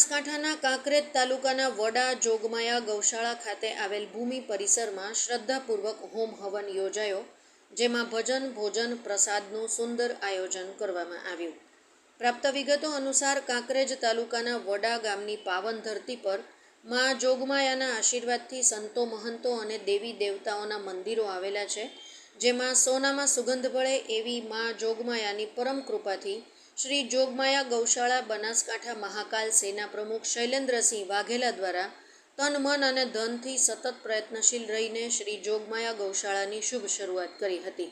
બનાસકાંઠાના કાંકરેજ તાલુકાના વડા જોગમાયા ગૌશાળા ખાતે આવેલ ભૂમિ પરિસરમાં શ્રદ્ધાપૂર્વક હોમ હવન યોજાયો, જેમાં ભજન, ભોજન, પ્રસાદનું સુંદર આયોજન કરવામાં આવ્યું. પ્રાપ્ત વિગતો અનુસાર કાંકરેજ તાલુકાના વડા ગામની પાવન ધરતી પર મા જોગમાયાના આશીર્વાદથી સંતો, મહંતો અને દેવી દેવતાઓના મંદિરો આવેલા છે, જેમાં સોનામાં સુગંધ ભળે એવી મા જોગમાયાની પરમ કૃપાથી શ્રી જોગમાયા ગૌશાળા બનાસકાંઠા મહાકાલ સેના પ્રમુખ શૈલેન્દ્રસિંહ વાઘેલા દ્વારા તન, મન અને ધનથી સતત પ્રયત્નશીલ રહીને શ્રી જોગમાયા ગૌશાળાની શુભ શરૂઆત કરી હતી.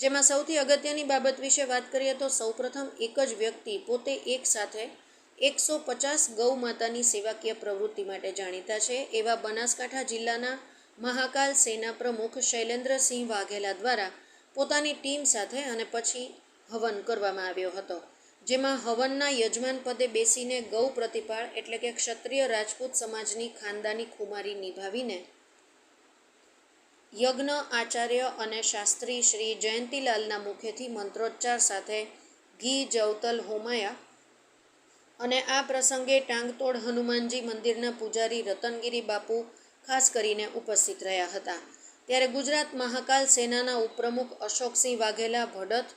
જેમાં સૌથી અગત્યની બાબત વિશે વાત કરીએ તો સૌપ્રથમ એક જ વ્યક્તિ પોતે એક સાથે એકસો પચાસ ગૌ માતાની સેવાકીય પ્રવૃત્તિ માટે જાણીતા છે એવા બનાસકાંઠા જિલ્લાના મહાકાલ સેના પ્રમુખ શૈલેન્દ્રસિંહ વાઘેલા દ્વારા પોતાની ટીમ સાથે અને પછી હવન કરવામાં આવ્યો હતો, જેમાં હવનના યજમાન પદે બેસીને ગૌ પ્રતિપાળ એટલે કે ક્ષત્રિય રાજપૂત સમાજની ખાનદાની ખુમારી નિભાવીને યજ્ઞ આચાર્ય અને શાસ્ત્રી શ્રી જયંતીલાલના મુખેથી મંત્રોચ્ચાર સાથે ઘી, જવતલ, હોમાયા અને આ પ્રસંગે ટાંગતોડ હનુમાનજી મંદિરના પૂજારી રતનગીરી બાપુ ખાસ કરીને ઉપસ્થિત રહ્યા હતા. ત્યારે ગુજરાત મહાકાલ સેનાના ઉપપ્રમુખ અશોકસિંહ વાઘેલા, ભડત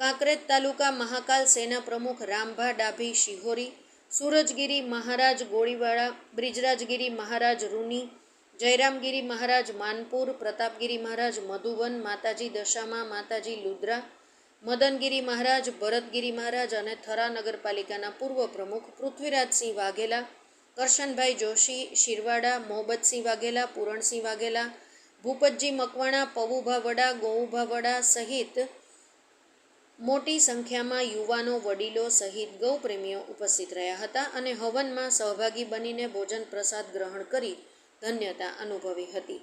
કાંકરેજ તાલુકા મહાકાલ સેના પ્રમુખ રામભા ડાભી શિહોરી, સૂરજગીરી મહારાજ ગોળીવાળા, બ્રિજરાજગીરી મહારાજ રૂની, જયરામગીરી મહારાજ માનપુર, પ્રતાપગીરી મહારાજ મધુવન, માતાજી દશામાં, માતાજી લુદ્રા, મદનગીરી મહારાજ, ભરતગીરી મહારાજ અને થરા નગરપાલિકાના પૂર્વ પ્રમુખ પૃથ્વીરાજસિંહ વાઘેલા, કરશનભાઈ જોશી, શિરવાડા મોહબ્બતસિંહ વાઘેલા, પૂરણસિંહ વાઘેલા, ભૂપતજી મકવાણા પવુભા વડા ગોઉભા વડા સહિત મોટી સંખ્યામાં યુવાનો વડીલો સહિત ગૌપ્રેમીઓ ઉપસ્થિત રહ્યા હતા અને હવનમાં સહભાગી બનીને ભોજન પ્રસાદ ગ્રહણ કરી ધન્યતા અનુભવી હતી.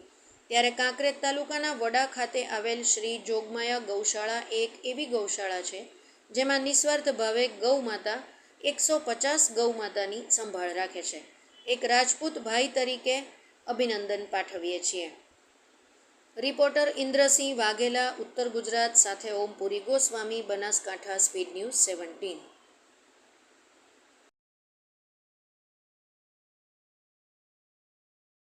ત્યારે કાંકરેજ તાલુકાના વડા ખાતે આવેલ શ્રી જોગમાયા ગૌશાળા એક એવી ગૌશાળા છે, જેમાં નિસ્વાર્થ ભાવે ગૌમાતા એકસો પચાસ ગૌમાતાની સંભાળ રાખે છે. એક રાજપૂત ભાઈ તરીકે અભિનંદન પાઠવીએ છીએ. રિપોર્ટર ઇન્દ્રસિંહ વાઘેલા ઉત્તર ગુજરાત સાથે Ompuri Goswami Banaskantha speed news seventeen.